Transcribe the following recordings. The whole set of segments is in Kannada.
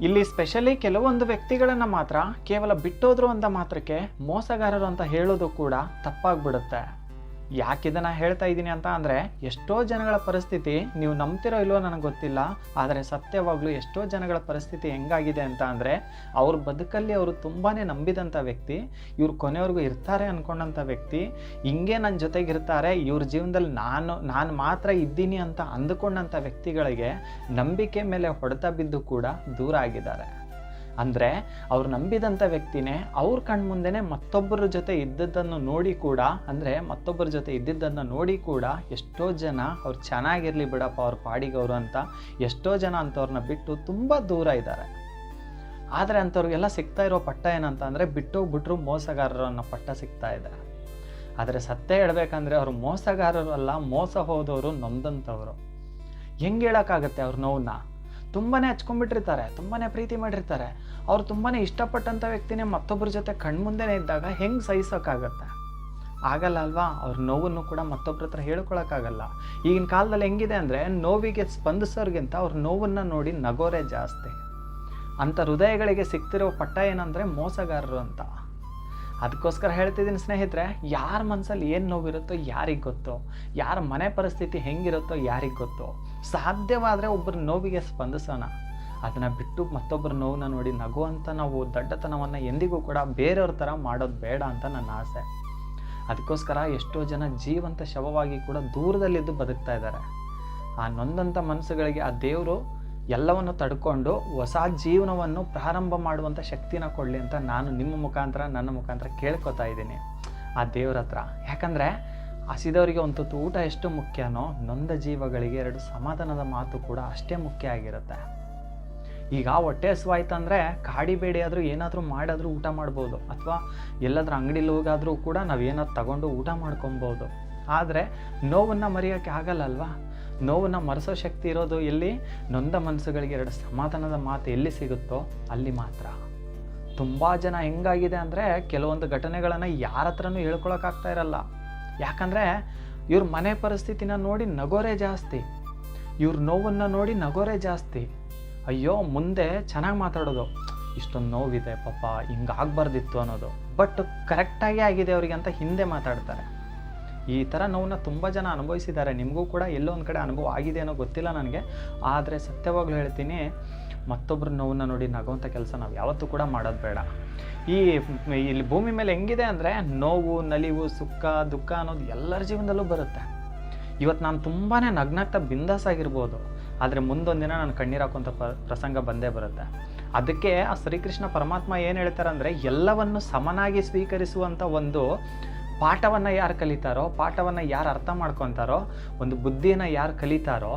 ಇಲ್ಲಿ ಸ್ಪೆಷಲಿ ಕೆಲವೊಂದು ವ್ಯಕ್ತಿಗಳನ್ನ ಮಾತ್ರ ಕೇವಲ ಬಿಟ್ಟೋದ್ರು ಅಂತ ಮಾತ್ರಕ್ಕೆ ಮೋಸಗಾರರು ಅಂತ ಹೇಳೋದು ಕೂಡ ತಪ್ಪಾಗ್ಬಿಡುತ್ತೆ. ಯಾಕಿದನ್ನ ಹೇಳ್ತಾ ಇದ್ದೀನಿ ಅಂತ ಅಂದರೆ, ಎಷ್ಟೋ ಜನಗಳ ಪರಿಸ್ಥಿತಿ ನೀವು ನಂಬ್ತಿರೋ ಇಲ್ವೋ ನನಗೆ ಗೊತ್ತಿಲ್ಲ, ಆದರೆ ಸತ್ಯವಾಗ್ಲೂ ಎಷ್ಟೋ ಜನಗಳ ಪರಿಸ್ಥಿತಿ ಹೆಂಗಾಗಿದೆ ಅಂತ ಅಂದರೆ, ಅವ್ರ ಬದುಕಲ್ಲಿ ಅವರು ತುಂಬಾ ನಂಬಿದಂಥ ವ್ಯಕ್ತಿ, ಇವ್ರು ಕೊನೆವರೆಗೂ ಇರ್ತಾರೆ ಅಂದ್ಕೊಂಡಂಥ ವ್ಯಕ್ತಿ, ಹಿಂಗೆ ನನ್ನ ಜೊತೆಗಿರ್ತಾರೆ ಇವ್ರ ಜೀವನದಲ್ಲಿ ನಾನು ನಾನು ಮಾತ್ರ ಇದ್ದೀನಿ ಅಂತ ಅಂದುಕೊಂಡಂಥ ವ್ಯಕ್ತಿಗಳಿಗೆ ನಂಬಿಕೆ ಮೇಲೆ ಹೊಡೆತ ಬಿದ್ದು ಕೂಡ ದೂರ ಆಗಿದ್ದಾರೆ. ಅಂದರೆ ಅವ್ರು ನಂಬಿದಂಥ ವ್ಯಕ್ತಿನೇ ಅವ್ರ ಕಣ್ಮುಂದೆನೇ ಮತ್ತೊಬ್ಬರ ಜೊತೆ ಇದ್ದದ್ದನ್ನು ನೋಡಿ ಕೂಡ, ಅಂದರೆ ಮತ್ತೊಬ್ಬರ ಜೊತೆ ಇದ್ದಿದ್ದನ್ನು ನೋಡಿ ಕೂಡ ಎಷ್ಟೋ ಜನ ಅವ್ರು ಚೆನ್ನಾಗಿರಲಿ ಬಿಡಪ್ಪ ಅವ್ರ ಪಾಡಿಗವರು ಅಂತ ಎಷ್ಟೋ ಜನ ಅಂಥವ್ರನ್ನ ಬಿಟ್ಟು ತುಂಬ ದೂರ ಇದ್ದಾರೆ ಆದರೆ ಅಂಥವ್ರಿಗೆಲ್ಲ ಸಿಗ್ತಾ ಇರೋ ಪಟ್ಟ ಏನಂತ ಅಂದರೆ ಬಿಟ್ಟೋಗ್ಬಿಟ್ರು ಮೋಸಗಾರರು ಅನ್ನೋ ಪಟ್ಟ ಸಿಗ್ತಾ ಇದೆ. ಆದರೆ ಸತ್ಯ ಹೇಳ್ಬೇಕಂದ್ರೆ ಅವರು ಮೋಸಗಾರರು ಅಲ್ಲ, ಮೋಸ ಹೋದವರು ನೊಂದಂಥವ್ರು ಹೆಂಗೆ ಹೇಳೋಕ್ಕಾಗತ್ತೆ ಅವ್ರ ನೋವನ್ನ ತುಂಬಾ ಹಚ್ಕೊಂಡ್ಬಿಟ್ಟಿರ್ತಾರೆ ತುಂಬಾ ಪ್ರೀತಿ ಮಾಡಿರ್ತಾರೆ. ಅವ್ರು ತುಂಬಾ ಇಷ್ಟಪಟ್ಟಂಥ ವ್ಯಕ್ತಿನೇ ಮತ್ತೊಬ್ಬರ ಜೊತೆ ಕಣ್ಮುಂದೆನೇ ಇದ್ದಾಗ ಹೆಂಗೆ ಸಹಿಸೋಕ್ಕಾಗತ್ತೆ? ಆಗಲ್ಲ ಅಲ್ವಾ? ಅವ್ರ ನೋವನ್ನು ಕೂಡ ಮತ್ತೊಬ್ಬರ ಹತ್ರ ಹೇಳ್ಕೊಳಕ್ಕಾಗಲ್ಲ. ಈಗಿನ ಕಾಲದಲ್ಲಿ ಹೆಂಗಿದೆ ಅಂದರೆ ನೋವಿಗೆ ಸ್ಪಂದಿಸೋರ್ಗಿಂತ ಅವ್ರ ನೋವನ್ನು ನೋಡಿ ನಗೋರೆ ಜಾಸ್ತಿ. ಅಂಥ ಹೃದಯಗಳಿಗೆ ಸಿಗ್ತಿರೋ ಪಟ್ಟ ಏನಂದರೆ ಮೋಸಗಾರರು ಅಂತ. ಅದಕ್ಕೋಸ್ಕರ ಹೇಳ್ತಿದ್ದೀನಿ ಸ್ನೇಹಿತರೆ, ಯಾರ ಮನಸ್ಸಲ್ಲಿ ಏನು ನೋವಿರುತ್ತೋ ಯಾರಿಗೆ ಗೊತ್ತು, ಯಾರ ಮನೆ ಪರಿಸ್ಥಿತಿ ಹೆಂಗಿರುತ್ತೋ ಯಾರಿಗೆ ಗೊತ್ತು, ಸಾಧ್ಯವಾದರೆ ಒಬ್ಬರ ನೋವಿಗೆ ಸ್ಪಂದಿಸೋಣ. ಅದನ್ನು ಬಿಟ್ಟು ಮತ್ತೊಬ್ಬರ ನೋವನ್ನ ನೋಡಿ ನಗುವಂಥ ನಾವು ದಡ್ಡತನವನ್ನು ಎಂದಿಗೂ ಕೂಡ ಬೇರೆಯವ್ರ ಥರ ಮಾಡೋದು ಬೇಡ ಅಂತ ನನ್ನ ಆಸೆ. ಅದಕ್ಕೋಸ್ಕರ ಎಷ್ಟೋ ಜನ ಜೀವಂತ ಶವವಾಗಿ ಕೂಡ ದೂರದಲ್ಲಿದ್ದು ಬದುಕ್ತಾ ಇದ್ದಾರೆ. ಆ ನೊಂದಂಥ ಮನಸ್ಸುಗಳಿಗೆ ಆ ದೇವರು ಎಲ್ಲವನ್ನು ತಡ್ಕೊಂಡು ಹೊಸ ಜೀವನವನ್ನು ಪ್ರಾರಂಭ ಮಾಡುವಂಥ ಶಕ್ತಿನ ಕೊಡಲಿ ಅಂತ ನಾನು ನಿಮ್ಮ ಮುಖಾಂತರ, ನನ್ನ ಮುಖಾಂತರ ಕೇಳ್ಕೊತಾ ಇದ್ದೀನಿ. ಆ ದೇವ್ರ ಹತ್ರ ಯಾಕಂದರೆ ಹಸಿದವರಿಗೆ ಒಂದು ತುತ್ತು ಊಟ ಎಷ್ಟು ಮುಖ್ಯನೋ, ನೊಂದ ಜೀವಗಳಿಗೆ ಎರಡು ಸಮಾಧಾನದ ಮಾತು ಕೂಡ ಅಷ್ಟೇ ಮುಖ್ಯ ಆಗಿರುತ್ತೆ. ಈಗ ಹೊಟ್ಟೆ ಹಸುವಾಯ್ತಂದರೆ ಕಾಡಿಬೇಡಿ ಆದರೂ ಏನಾದರೂ ಮಾಡಾದರೂ ಊಟ ಮಾಡ್ಬೋದು. ಅಥವಾ ಎಲ್ಲಾದರೂ ಅಂಗಡಿಲಿ ಹೋಗಾದರೂ ಕೂಡ ನಾವು ಏನಾದ್ರು ತಗೊಂಡು ಊಟ ಮಾಡ್ಕೊಬೋದು. ಆದರೆ ನೋವನ್ನು ಮರೆಯೋಕ್ಕೆ ಆಗಲ್ಲ ಅಲ್ವಾ? ನೋವನ್ನು ಮರೆಸೋ ಶಕ್ತಿ ಇರೋದು ಎಲ್ಲಿ? ನೊಂದ ಮನಸ್ಸುಗಳಿಗೆ ಎರಡು ಸಮಾಧಾನದ ಮಾತು ಎಲ್ಲಿ ಸಿಗುತ್ತೋ ಅಲ್ಲಿ ಮಾತ್ರ. ತುಂಬ ಜನ ಹೆಂಗಾಗಿದೆ ಅಂದರೆ ಕೆಲವೊಂದು ಘಟನೆಗಳನ್ನು ಯಾರ ಹತ್ರನೂ ಹೇಳ್ಕೊಳಕ್ಕಾಗ್ತಾ ಇರಲ್ಲ. ಯಾಕಂದರೆ ಇವ್ರ ಮನೆ ಪರಿಸ್ಥಿತಿನ ನೋಡಿ ನಗೋರೆ ಜಾಸ್ತಿ. ಇವ್ರ ನೋವನ್ನು ನೋಡಿ ನಗೋರೆ ಜಾಸ್ತಿ. ಅಯ್ಯೋ, ಮುಂದೆ ಚೆನ್ನಾಗಿ ಮಾತಾಡೋದು. ಇಷ್ಟೊಂದು ನೋವಿದೆ ಪಾಪ ಹಿಂಗಾಗಬಾರ್ದಿತ್ತು ಅನ್ನೋದು. ಬಟ್ ಕರೆಕ್ಟಾಗಿ ಆಗಿದೆ ಅವರಿಗೆ ಅಂತ ಹಿಂದೆ ಮಾತಾಡ್ತಾರೆ. ಈ ಥರ ನೋವನ್ನ ತುಂಬ ಜನ ಅನುಭವಿಸಿದ್ದಾರೆ. ನಿಮಗೂ ಕೂಡ ಎಲ್ಲೋ ಒಂದು ಕಡೆ ಅನುಭವ ಆಗಿದೆ ಅನ್ನೋ ಗೊತ್ತಿಲ್ಲ ನನಗೆ. ಆದರೆ ಸತ್ಯವಾಗ್ಲೂ ಹೇಳ್ತೀನಿ ಮತ್ತೊಬ್ಬರ ನೋವನ್ನ ನೋಡಿ ನಗುವಂಥ ಕೆಲಸ ನಾವು ಯಾವತ್ತೂ ಕೂಡ ಮಾಡೋದು ಬೇಡ. ಈ ಇಲ್ಲಿ ಭೂಮಿ ಮೇಲೆ ಹೆಂಗಿದೆ ಅಂದರೆ ನೋವು, ನಲಿವು, ಸುಖ, ದುಃಖ ಅನ್ನೋದು ಎಲ್ಲರ ಜೀವನದಲ್ಲೂ ಬರುತ್ತೆ. ಇವತ್ತು ನಾನು ತುಂಬಾ ನಗ್ನಾಗ್ತಾ ಬಿಂದಾಸ್ ಆಗಿರ್ಬೋದು ಆದರೆ ಮುಂದೊಂದು ದಿನ ನಾನು ಕಣ್ಣೀರು ಹಾಕುವಂಥ ಪ ಪ್ರಸಂಗ ಬಂದೇ ಬರುತ್ತೆ. ಅದಕ್ಕೆ ಆ ಶ್ರೀಕೃಷ್ಣ ಪರಮಾತ್ಮ ಏನು ಹೇಳ್ತಾರೆ ಅಂದರೆ ಎಲ್ಲವನ್ನು ಸಮನಾಗಿ ಸ್ವೀಕರಿಸುವಂಥ ಒಂದು ಪಾಠವನ್ನು ಯಾರು ಕಲಿತಾರೋ, ಪಾಠವನ್ನು ಯಾರು ಅರ್ಥ ಮಾಡ್ಕೊತಾರೋ, ಒಂದು ಬುದ್ಧಿಯನ್ನು ಯಾರು ಕಲಿತಾರೋ,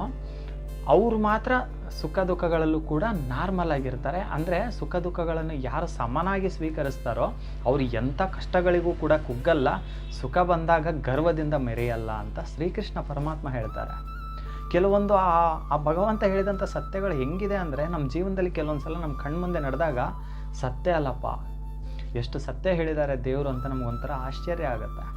ಅವ್ರು ಮಾತ್ರ ಸುಖ ದುಃಖಗಳಲ್ಲೂ ಕೂಡ ನಾರ್ಮಲ್ ಆಗಿರ್ತಾರೆ. ಅಂದರೆ ಸುಖ ದುಃಖಗಳನ್ನು ಯಾರು ಸಮನಾಗಿ ಸ್ವೀಕರಿಸ್ತಾರೋ, ಅವರು ಎಂಥ ಕಷ್ಟಗಳಿಗೂ ಕೂಡ ಕುಗ್ಗಲ್ಲ, ಸುಖ ಬಂದಾಗ ಗರ್ವದಿಂದ ಮೆರೆಯಲ್ಲ ಅಂತ ಶ್ರೀಕೃಷ್ಣ ಪರಮಾತ್ಮ ಹೇಳ್ತಾರೆ. ಕೆಲವೊಂದು ಆ ಆ ಭಗವಂತ ಹೇಳಿದಂಥ ಸತ್ಯಗಳು ಹೆಂಗಿದೆ ಅಂದರೆ, ನಮ್ಮ ಜೀವನದಲ್ಲಿ ಕೆಲವೊಂದು ಸಲ ನಮ್ಮ ಕಣ್ಮುಂದೆ ನಡೆದಾಗ, ಸತ್ಯ ಅಲ್ಲಪ್ಪ ಎಷ್ಟು ಸತ್ಯ ಹೇಳಿದ್ದಾರೆ ದೇವರು ಅಂತ ನಮಗೊಂಥರ ಆಶ್ಚರ್ಯ ಆಗುತ್ತೆ.